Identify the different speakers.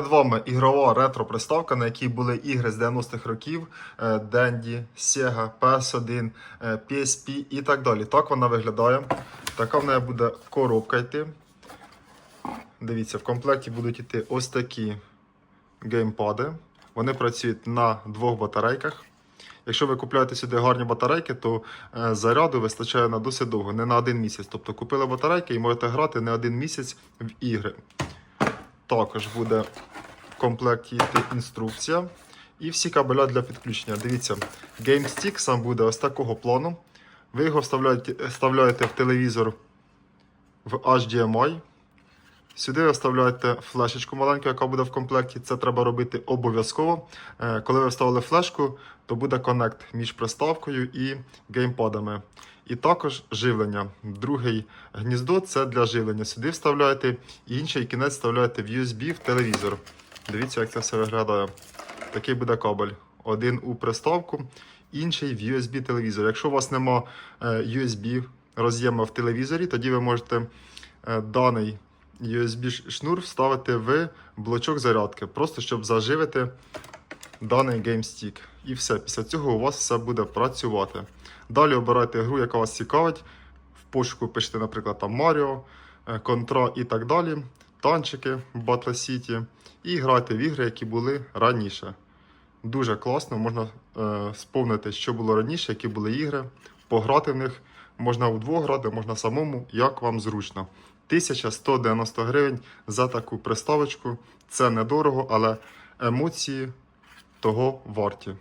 Speaker 1: Перед вами ігрова ретро-приставка, на якій були ігри з 90-х років: е, Dendy, Sega, PS1, е, PSP і так далі. Так вона виглядає. Така в неї буде коробка йти. Дивіться, в комплекті будуть йти ось такі геймпади. Вони працюють на двох батарейках. Якщо ви купуєте сюди гарні батарейки, то е, заряду вистачає на досить довго, не на один місяць. Тобто купили батарейки і можете грати не один місяць в ігри. Також буде в комплекті йти інструкція і всі кабеля для підключення. Дивіться, GameStick сам буде ось такого плану. Ви його вставляєте, вставляєте в телевізор в HDMI. Сюди ви вставляєте флешечку маленьку, яка буде в комплекті. Це треба робити обов'язково. Е, Коли ви вставили флешку, то буде коннект між приставкою і геймпадами. І також живлення. Другий гніздо це для живлення. Сюди вставляєте інший кінець вставляєте в USB в телевізор. Дивіться, як це все виглядає. Такий буде кабель. Один у приставку, інший в USB телевізор. Якщо у вас нема е, USB роз'єму в телевізорі, тоді ви можете е, даний USB шнур вставити в блочок зарядки, просто щоб заживити даний GameStick. І все. Після цього у вас все буде працювати. Далі обирайте гру, яка вас цікавить. В пошуку пишете, наприклад, там Mario, е, Contra і так далі. Танчики в Battle City. І грайте в ігри, які були раніше. Дуже класно, можна е, сповнити, що було раніше, які були ігри, пограти в них. Можна вдвох грати, можна самому, як вам зручно. 1190 гривень за таку приставочку. Це недорого, але емоції того варті.